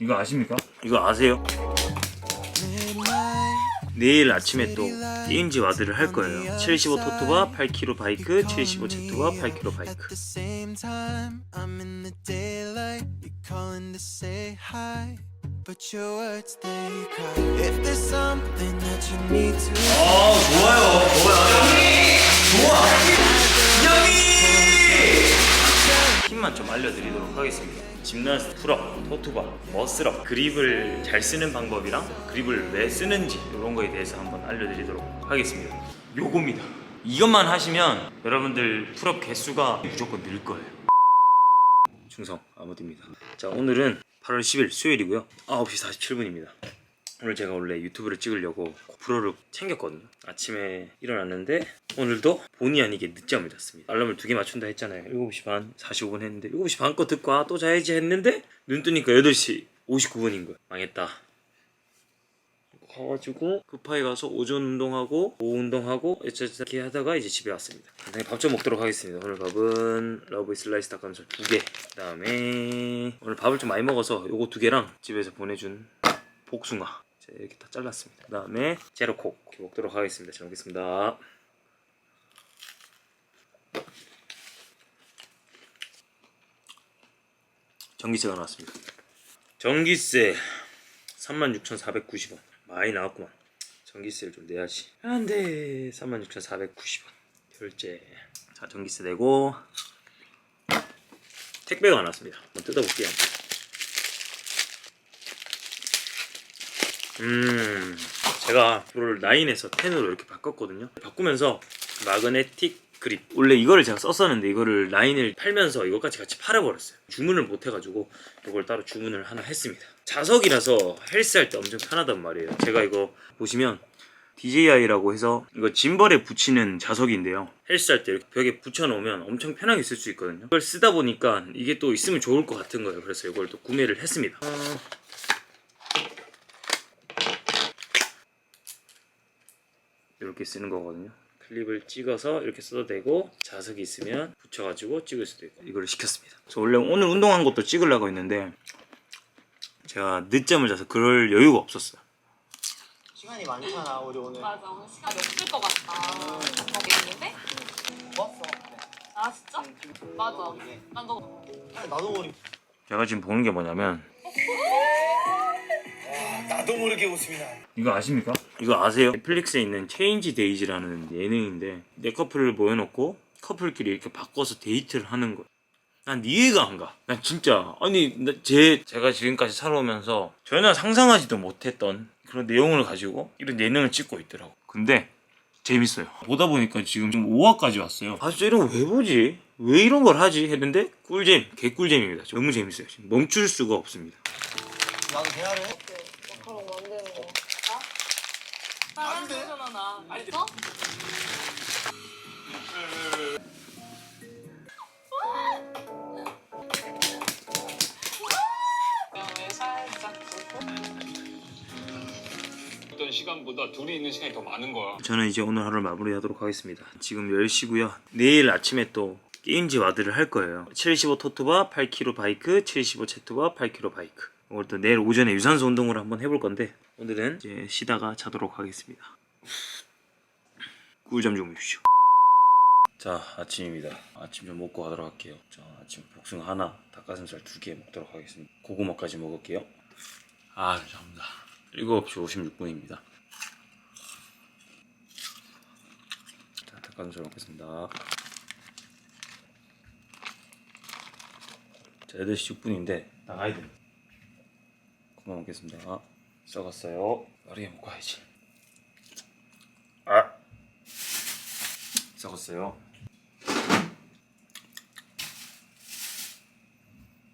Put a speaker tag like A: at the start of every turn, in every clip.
A: 이거 아십니까?
B: 이거 아세요? 내일 아침에 또 게임즈 와드를 할 거예요. 75 토트와 8kg 바이크, 75 제트와 8kg 바이크. 아 좋아요, 좋아요. 좋아. 형이. 힘만 좀 알려드리도록 하겠습니다. 짐나스트 풀업, 토트박, 머스업, 그립을 잘 쓰는 방법이랑 그립을 왜 쓰는지 이런 거에 대해서 한번 알려드리도록 하겠습니다. 요겁니다. 이것만 하시면 여러분들 풀업 개수가 무조건 늘 거예요. 충성 아무디입니다. 자 오늘은 8월 10일 수요일이고요. 9시 47분입니다. 오늘 제가 원래 유튜브를 찍으려고 고프로를 챙겼거든요. 아침에 일어났는데 오늘도 본의 아니게 늦잠을 잤습니다. 알람을 두 개 맞춘다 했잖아요. 7시 반 45분 했는데 7시 반 거 듣고 아 또 자야지 했는데 눈 뜨니까 8시 59분인 거야. 망했다. 가가지고 급하게 가서 오전 운동하고 오후 운동하고 이렇게 하다가 이제 집에 왔습니다. 간단히 밥 좀 먹도록 하겠습니다. 오늘 밥은 러브 슬라이스 닭가슴살 두 개. 그다음에 오늘 밥을 좀 많이 먹어서 요거 두 개랑 집에서 보내준 복숭아 자, 이렇게 다 잘랐습니다. 그 다음에 제로콕 이렇게 먹도록 하겠습니다. 잘 먹겠습니다. 전기세가 나왔습니다. 전기세 36,490원 많이 나왔구만. 전기세를 좀 내야지. 안돼 36,490원 결제. 자 전기세 내고 택배가 나왔습니다. 한번 뜯어볼게요. 음, 제가 이걸 9에서 10으로 이렇게 바꿨거든요. 바꾸면서 마그네틱 그립. 원래 이거를 제가 썼었는데 이거를 9을 팔면서 이것까지 같이 팔아버렸어요. 주문을 못 해가지고 이걸 따로 주문을 하나 했습니다. 자석이라서 헬스할 때 엄청 편하단 말이에요. 제가 이거 보시면 DJI라고 해서 이거 짐벌에 붙이는 자석인데요. 헬스할 때 이렇게 벽에 붙여놓으면 엄청 편하게 쓸 수 있거든요. 이걸 쓰다 보니까 이게 또 있으면 좋을 것 같은 거예요. 그래서 이걸 또 구매를 했습니다. 어, 이렇게 쓰는 거거든요. 클립을 찍어서 이렇게 써도 되고 자석이 있으면 붙여가지고 찍을 수도 있고 이걸 시켰습니다. 저 원래 오늘 운동한 것도 찍으려고 했는데 제가 늦잠을 자서 그럴 여유가 없었어요.
C: 시간이 많잖아 우리 오늘
D: 맞아 오늘 시간이 없을 것 같다 거기 있는데?
C: 좋았어
D: 아 진짜? 맞아. 난너
C: 아니, 나도 모르게
B: 제가 지금 보는 게 뭐냐면
C: 나도 모르게 웃음이 나
A: 이거 아십니까?
B: 이거 아세요? 넷플릭스에 있는 체인지 데이지라는 예능인데 내 커플을 모여놓고 커플끼리 이렇게 바꿔서 데이트를 하는 거. 난 이해가 안 가. 난 진짜 아니 나- 제 제가 지금까지 살아오면서 전혀 상상하지도 못했던 그런 내용을 가지고 이런 예능을 찍고 있더라고. 근데 재밌어요. 보다 보니까 지금 좀 5화까지 왔어요. 아 진짜 이런 거 왜 보지? 왜 이런 걸 하지? 했는데 꿀잼, 개꿀잼입니다. 너무 재밌어요. 지금 멈출 수가 없습니다.
C: 나도 대화를
D: 거 나? 안 돼. 나 알죠? 왜 살짝
E: 있던 시간보다 둘이 있는 시간이 더 많은 거야.
B: 저는 이제 오늘 하루를 마무리하도록 하겠습니다. 지금 10시고요. 내일 아침에 또 게임즈 와드를 할 거예요. 75 토트와 8kg 바이크, 75 제트와 8kg 바이크. 오늘 또 내일 오전에 유산소 운동을 한번 해볼 건데 오늘은 이제 쉬다가 자도록 하겠습니다. 꿀잠 좀 주십시오. 자 아침입니다. 아침 좀 먹고 가도록 할게요. 자 아침 복숭아 하나, 닭가슴살 두 개 먹도록 하겠습니다. 고구마까지 먹을게요. 아 감사합니다. 7시 56분입니다. 자, 닭가슴살 먹겠습니다. 자, 8시 6분인데 나가야 됩니다. 그만 먹겠습니다. 썩었어요. 빠르게 먹고 가야지. 아! 썩었어요.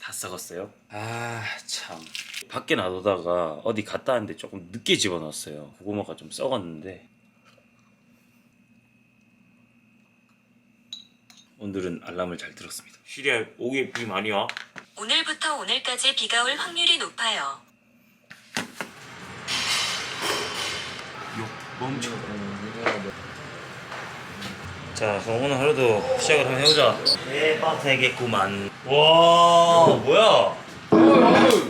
B: 다 썩었어요. 아, 참. 밖에 놔두다가 어디 갔다 왔는데 조금 늦게 집어넣었어요. 고구마가 좀 썩었는데. 오늘은 알람을 잘 들었습니다. 시리얼 오게 비 많이 와?
F: 오늘부터 오늘까지 비가 올 확률이 높아요.
B: 멈춰. 자, 그럼 오늘 하루도 시작을 한번 해보자. 대박되겠구만. 와, 뭐야?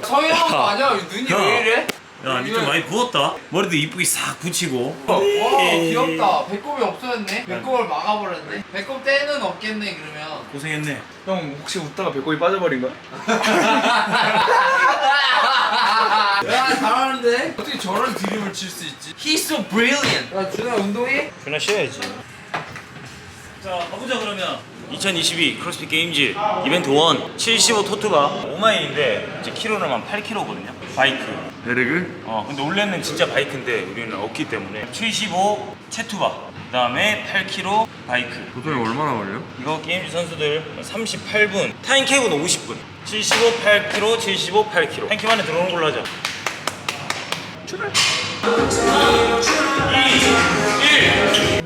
A: 성인 형 아니야? 눈이
B: 형.
A: 왜 이래?
B: 야, 니좀 많이 부었다. 머리도 이쁘게 싹 붙이고.
A: 와 귀엽다. 배꼽이 없어졌네. 배꼽을 막아버렸네. 배꼽 때는 없겠네 그러면.
B: 고생했네.
G: 형 혹시 웃다가 배꼽이 빠져버린 거야?
A: 야 잘하는데? 어떻게 저런 드립을 칠 수 있지? He's so brilliant. 야 준아 운동해?
B: 준아 쉬어야지. 자, 가보자 그러면. 2022 크로스핏 게임즈 이벤트 1 75 토트가 5마일인데 이제 키로는 8kg거든요. 바이크.
G: 베르그?
B: 어, 근데 원래는 진짜 바이크인데 우리는 없기 때문에 75 채투바. 그다음에 8kg 바이크.
G: 도전이 얼마나 걸려?
B: 이거 게임즈 선수들 38분. 타임 캡은 50분. 75 8kg, 75 8kg. 타임 캡 안에 들어오는 걸로 하자. 출발. 2 1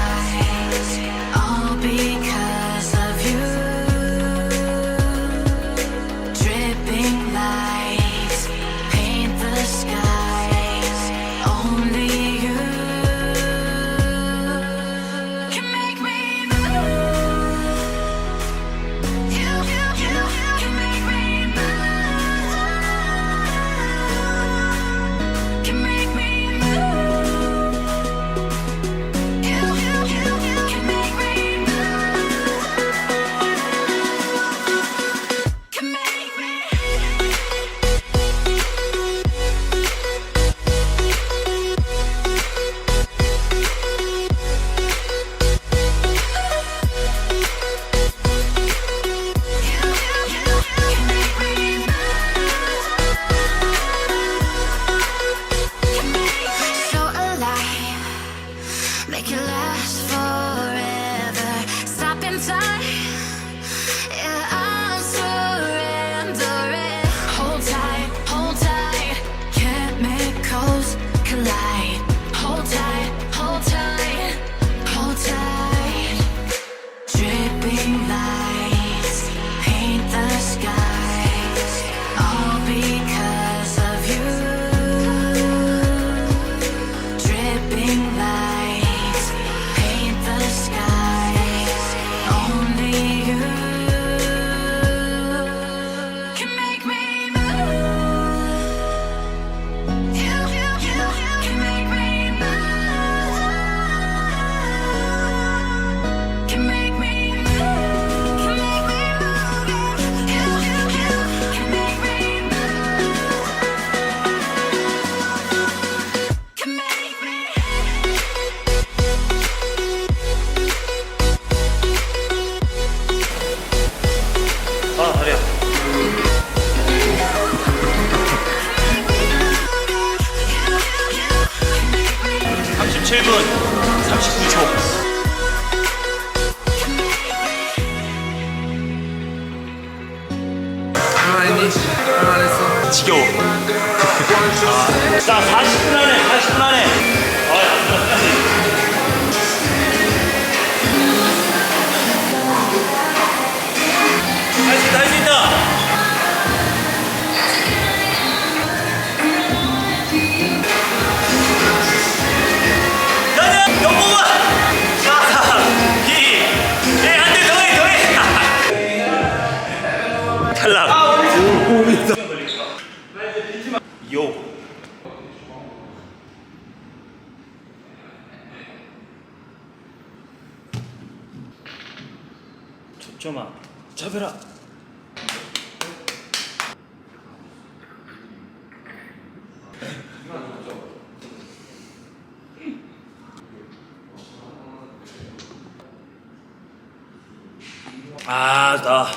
B: 아, 나.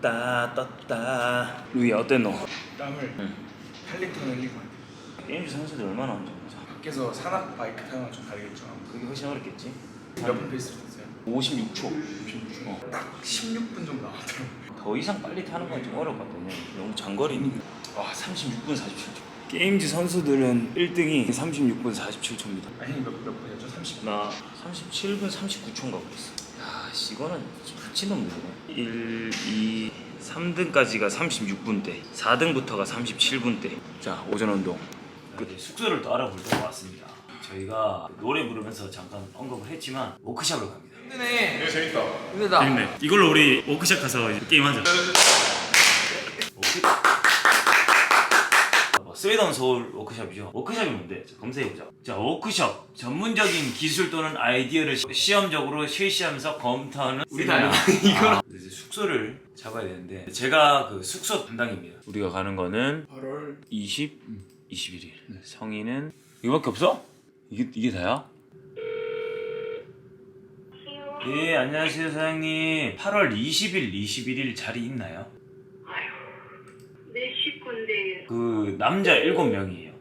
B: 따, 떴다. 루이 어땠노?
G: 땀을 8리터 흘린 것 같아
B: 게임즈 선수들 얼마나 엄청
G: 밖에서 산악 바이크 타는 건좀 다르겠죠
B: 그게 훨씬 어렵겠지?
G: 몇분 페이스로 했어요?
B: 56초.
G: 딱 16분 정도 나왔더라고.
B: 더 이상 빨리 타는 건좀 같아요. 너무 장거리니까. 와, 36분 47초. 게임즈 선수들은 1등이 36분 47초입니다.
G: 아니 몇, 몇 분이었죠? 30분.
B: 나 37분 39초인가 그랬어. 야, 씨, 이거는 미친놈들이네. 1, 2, 3등까지가 36분대, 4등부터가 37분대. 자, 오전 운동. 끝. 숙소를 또 알아보려고 왔습니다. 저희가 노래 부르면서 잠깐 언급을 했지만 워크샵을 갑니다.
A: 힘드네.
G: 이거 재밌다.
A: 힘들다.
B: 재밌네. 이걸로 우리 워크샵 가서 게임 하자. 뭐, 스웨덴 서울 워크샵이죠. 워크샵이 뭔데? 자, 검색해보자. 자, 워크샵. 전문적인 기술 또는 아이디어를 시- 시험적으로 실시하면서 검토하는 우리 다야. 이거 이제 숙소를 잡아야 되는데 제가 그 숙소 담당입니다. 우리가 가는 거는
G: 8월
B: 20, 21일. 성인은 이거밖에 없어? 이게 이게 다야? 예, 안녕하세요, 사장님. 8월 20일, 21일 자리 있나요?
D: 내 식구인데.
B: 그 남자 7명이에요.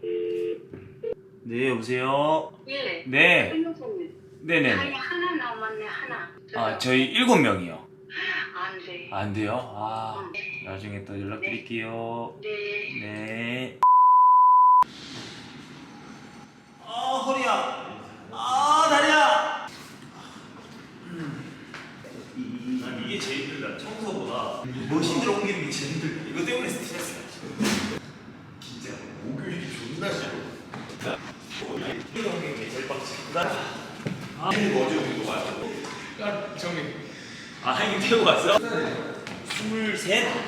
B: 네, 여보세요.
D: 예.
B: 네.
D: 끊어졌네.
B: 네,
D: 아니
B: 네.
D: 하나 남았네 하나.
B: 아, 저희 7명이요.
D: 안 돼.
B: 안 돼요? 아, 나중에 또 연락드릴게요.
D: 네.
B: 네. 아, 허리야. 아, 다리야. 난 이게 제일 청소보다 머신들 옮기는 게 제일 힘들다. 이거 때문에 스트레스. 진짜 목요일이 존나 싫어. 이거 옮기는 게 제일 빡치. 나. 아, 형님 어제 우리도 와요.
G: 야 정리.
B: 아, 형님 태우고 왔어? 스물셋?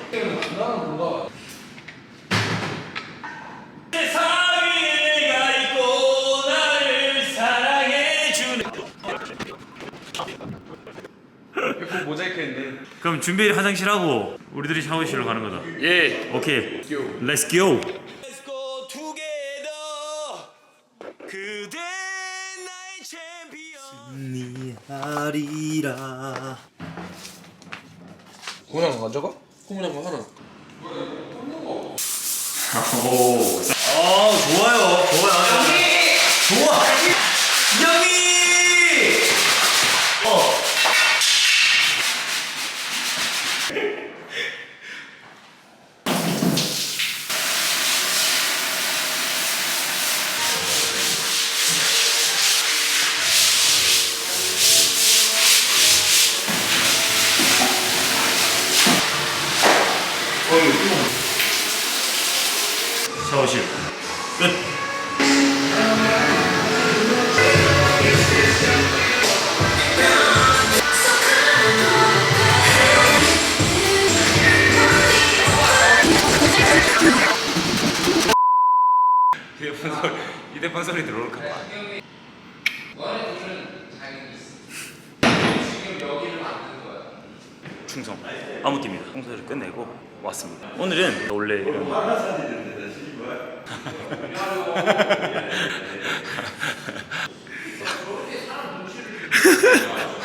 B: 준비 화장실 하고 우리들이 샤워실로 가는 거다. 예. 오케이. Let's go. Let's go. Together. 그대 나의 챔피언. 승리하리라.
A: 고양 안 가져가? 고문 한번 하나.
B: 오, 아 좋아요, 좋아요. 좋아, 영희.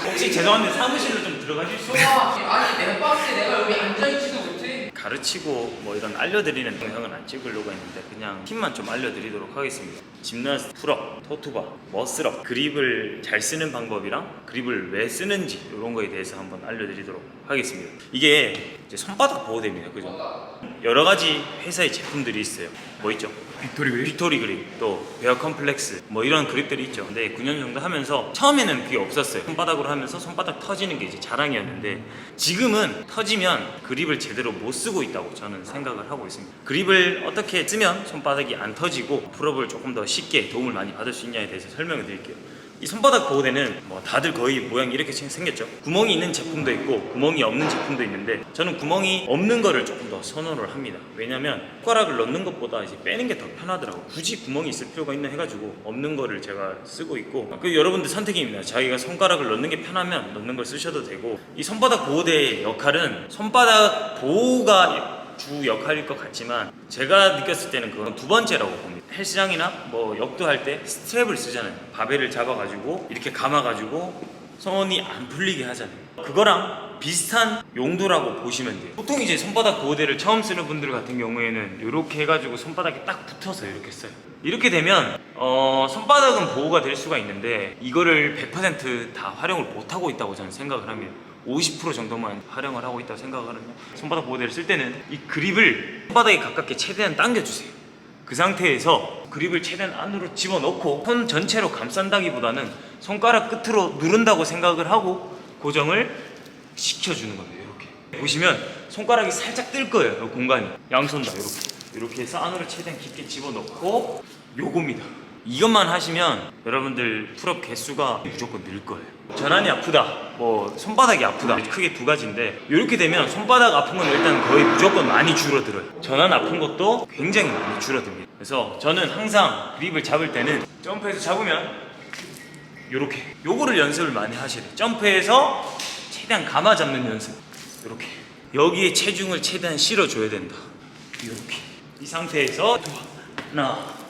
B: 혹시 죄송한데 사무실로 좀 들어가실 수 있어요?
A: 아니 내 박스에 내가 여기 앉아있지도 못해.
B: 가르치고 뭐 이런 알려드리는 영상은 안 찍으려고 했는데 그냥 팁만 좀 알려드리도록 하겠습니다. 짐나스트 풀업, 토투바, 머스업, 그립을 잘 쓰는 방법이랑 그립을 왜 쓰는지 이런 거에 대해서 한번 알려드리도록 하겠습니다. 이게 이제 손바닥 보호대입니다. 그죠? 여러 가지 회사의 제품들이 있어요. 뭐 있죠?
G: 빅토리 그립.
B: 빅토리 그립, 또 베어 컴플렉스 뭐 이런 그립들이 있죠. 근데 9년 정도 하면서 처음에는 그게 없었어요. 손바닥으로 하면서 손바닥 터지는 게 이제 자랑이었는데 지금은 터지면 그립을 제대로 못 쓰고 있다고 저는 생각을 하고 있습니다. 그립을 어떻게 쓰면 손바닥이 안 터지고 풀업을 조금 더 쉽게 도움을 많이 받을 수 있냐에 대해서 설명을 드릴게요. 이 손바닥 보호대는 뭐 다들 거의 모양이 이렇게 생겼죠. 구멍이 있는 제품도 있고 구멍이 없는 제품도 있는데 저는 구멍이 없는 거를 조금 더 선호를 합니다. 왜냐면 손가락을 넣는 것보다 이제 빼는 게 더 편하더라고. 굳이 구멍이 있을 필요가 있나 해가지고 없는 거를 제가 쓰고 있고 그 여러분들 선택입니다. 자기가 손가락을 넣는 게 편하면 넣는 걸 쓰셔도 되고 이 손바닥 보호대의 역할은 손바닥 보호가 주 역할일 것 같지만 제가 느꼈을 때는 그건 두 번째라고 봅니다. 헬스장이나 뭐 역도 할 때 스트랩을 쓰잖아요. 바벨을 잡아가지고 이렇게 감아가지고 손이 안 풀리게 하잖아요. 그거랑 비슷한 용도라고 보시면 돼요. 보통 이제 손바닥 보호대를 처음 쓰는 분들 같은 경우에는 이렇게 해가지고 손바닥에 딱 붙어서 이렇게 써요. 이렇게 되면 어, 손바닥은 보호가 될 수가 있는데 이거를 100%다 활용을 못 하고 있다고 저는 생각을 합니다. 50% 정도만 활용을 하고 있다고 생각을 하거든요. 손바닥 보호대를 쓸 때는 이 그립을 손바닥에 가깝게 최대한 당겨주세요. 그 상태에서 그립을 최대한 안으로 집어넣고 손 전체로 감싼다기보다는 손가락 끝으로 누른다고 생각을 하고 고정을 시켜주는 겁니다. 이렇게 보시면 손가락이 살짝 뜰 거예요. 이 공간이 양손 다 이렇게 이렇게 해서 안으로 최대한 깊게 집어넣고 요겁니다. 이것만 하시면 여러분들 풀업 개수가 무조건 늘 거예요. 전환이 아프다, 뭐 손바닥이 아프다. 크게 두 가지인데 이렇게 되면 손바닥 아픈 건 일단 거의 무조건 많이 줄어들어요. 전환 아픈 것도 굉장히 많이 줄어듭니다. 그래서 저는 항상 그립을 잡을 때는 점프해서 잡으면 요렇게. 요거를 연습을 많이 하셔야 돼요. 점프해서 최대한 감아 잡는 연습. 요렇게. 여기에 체중을 최대한 실어줘야 된다. 요렇게. 이 상태에서 하나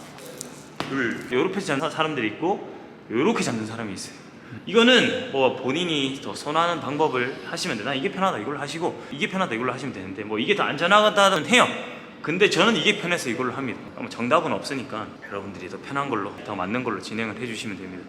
B: 둘 요렇게 잡는 사람들이 있고 요렇게 잡는 사람이 있어요 이거는 뭐 본인이 더 선호하는 방법을 하시면 돼. 나 이게 편하다 이걸로 하시고 이게 편하다 이걸로 하시면 되는데 뭐 이게 더 안전하다는 해요. 근데 저는 이게 편해서 이걸로 합니다. 뭐 정답은 없으니까 여러분들이 더 편한 걸로 더 맞는 걸로 진행을 해주시면 됩니다.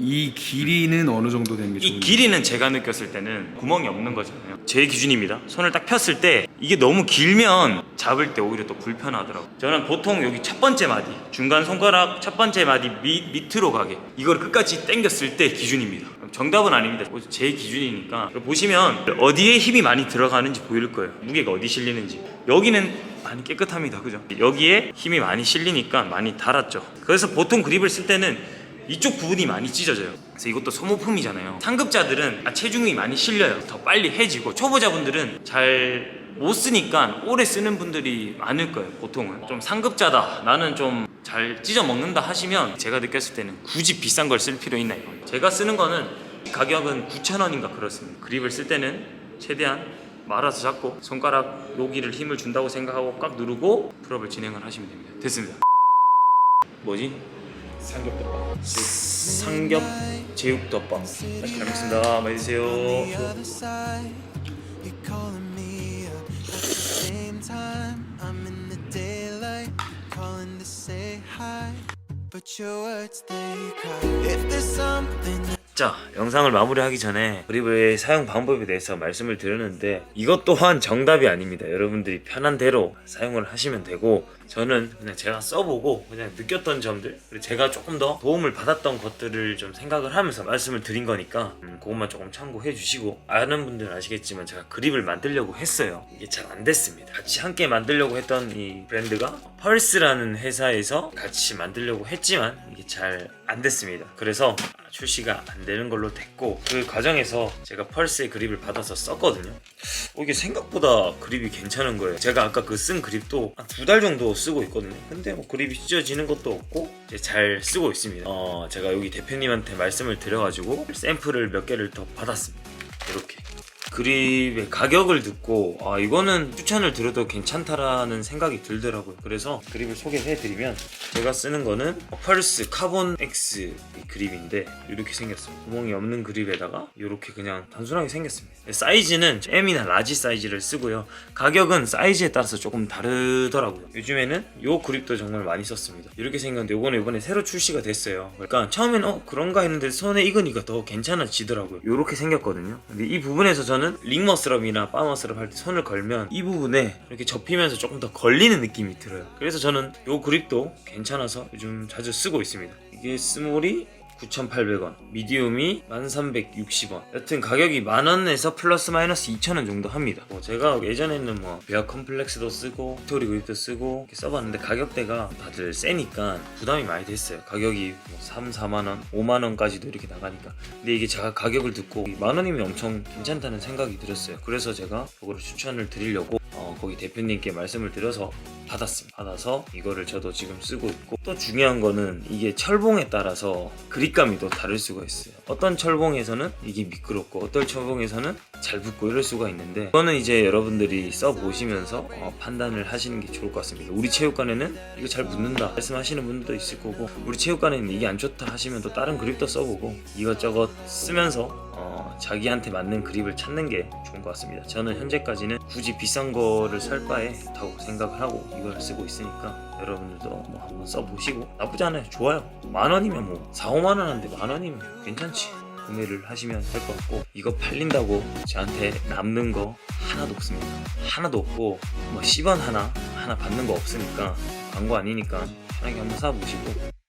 G: 이 길이는 어느 정도 되는
B: 게이
G: 좋은지
B: 길이는 제가 느꼈을 때는 구멍이 없는 거잖아요. 제 기준입니다. 손을 딱 폈을 때 이게 너무 길면 잡을 때 오히려 또 불편하더라고요. 저는 보통 여기 첫 번째 마디, 중간 손가락 첫 번째 마디 밑, 밑으로 가게 이걸 끝까지 당겼을 때 기준입니다. 정답은 아닙니다. 제 기준이니까 보시면 어디에 힘이 많이 들어가는지 보일 거예요. 무게가 어디 실리는지. 여기는 많이 깨끗합니다. 그죠? 여기에 힘이 많이 실리니까 많이 달았죠. 그래서 보통 그립을 쓸 때는 이쪽 부분이 많이 찢어져요. 그래서 이것도 소모품이잖아요. 상급자들은 아, 체중이 많이 실려요. 더 빨리 해지고 초보자분들은 잘 못 쓰니까 오래 쓰는 분들이 많을 거예요. 보통은 좀 상급자다. 나는 좀 잘 찢어 먹는다 하시면 제가 느꼈을 때는 굳이 비싼 걸 쓸 필요 있나 이겁니다. 제가 쓰는 거는 가격은 9,000원인가 그렇습니다. 그립을 쓸 때는 최대한 말아서 잡고 손가락 여기를 힘을 준다고 생각하고 꽉 누르고 풀업을 진행을 하시면 됩니다. 됐습니다. 뭐지?
G: 삼겹덮밥
B: 삼겹 제육덮밥 맛있게 잘 먹겠습니다 많이 드세요.
H: But your words they cry. If there's something that
B: 자 영상을 마무리하기 전에 그립의 사용 방법에 대해서 말씀을 드렸는데 이것 또한 정답이 아닙니다. 여러분들이 편한 대로 사용을 하시면 되고 저는 그냥 제가 써보고 그냥 느꼈던 점들 그리고 제가 조금 더 도움을 받았던 것들을 좀 생각을 하면서 말씀을 드린 거니까 음, 그것만 조금 참고해 주시고 아는 분들은 아시겠지만 제가 그립을 만들려고 했어요. 이게 잘 안 됐습니다. 같이 함께 만들려고 했던 이 브랜드가 펄스라는 회사에서 같이 만들려고 했지만 이게 잘 안 됐습니다. 그래서 출시가 안 되는 걸로 됐고 그 과정에서 제가 펄스의 그립을 받아서 썼거든요. 어, 이게 생각보다 그립이 괜찮은 거예요. 제가 아까 그 쓴 그립도 한 두 달 정도 쓰고 있거든요. 근데 뭐 그립이 찢어지는 것도 없고 잘 쓰고 있습니다. 어, 제가 여기 대표님한테 말씀을 드려가지고 샘플을 몇 개를 더 받았습니다. 이렇게 그립의 가격을 듣고 아 이거는 추천을 드려도 괜찮다라는 생각이 들더라고요. 그래서 그립을 소개해드리면 제가 쓰는 거는 펄스 카본 X 이 그립인데 이렇게 생겼어요 구멍이 없는 그립에다가 이렇게 그냥 단순하게 생겼습니다. 사이즈는 M이나 라지 사이즈를 쓰고요. 가격은 사이즈에 따라서 조금 다르더라고요. 요즘에는 이 그립도 정말 많이 썼습니다. 이렇게 생겼는데 이거는 이번에 새로 출시가 됐어요. 그러니까 처음에는 어 그런가 했는데 손에 익으니까 더 괜찮아지더라고요. 이렇게 생겼거든요. 근데 이 부분에서 저는 링머스럽이나 바머스럽 할 때 손을 걸면 이 부분에 이렇게 접히면서 조금 더 걸리는 느낌이 들어요. 그래서 저는 이 그립도 괜찮아서 요즘 자주 쓰고 있습니다. 이게 스몰이 9,800원, 미디움이 1,360원. 여튼 가격이 만원에서 플러스 마이너스 2,000원 정도 합니다. 뭐 제가 예전에는 뭐 베어 컴플렉스도 쓰고 빅토리 그립도 쓰고 이렇게 써봤는데 가격대가 다들 세니까 부담이 많이 됐어요. 가격이 뭐 3, 4만원, 5만원까지도 이렇게 나가니까. 근데 이게 제가 가격을 듣고 만원이면 엄청 괜찮다는 생각이 들었어요. 그래서 제가 그거를 추천을 드리려고 어, 거기 대표님께 말씀을 드려서 받았습니다. 받아서 이거를 저도 지금 쓰고 있고 또 중요한 거는 이게 철봉에 따라서 그립감이 또 다를 수가 있어요. 어떤 철봉에서는 이게 미끄럽고 어떤 철봉에서는 잘 붙고 이럴 수가 있는데 이거는 이제 여러분들이 써 보시면서 어, 판단을 하시는 게 좋을 것 같습니다. 우리 체육관에는 이거 잘 붙는다 말씀하시는 분들도 있을 거고 우리 체육관에는 이게 안 좋다 하시면 또 다른 그립도 써보고 이것저것 쓰면서 어, 자기한테 맞는 그립을 찾는 게 좋은 것 같습니다. 저는 현재까지는 굳이 비싼 거를 살 바에 좋다고 생각을 하고 이걸 쓰고 있으니까 여러분들도 뭐 한번 써보시고 나쁘지 않아요. 좋아요. 만 원이면 뭐 4, 5만 원 한데 만 원이면 괜찮지. 구매를 하시면 될 것 같고 이거 팔린다고 저한테 남는 거 하나도 없습니다. 하나도 없고 뭐 10원 하나 하나 받는 거 없으니까 광고 아니니까 편하게 한번 사보시고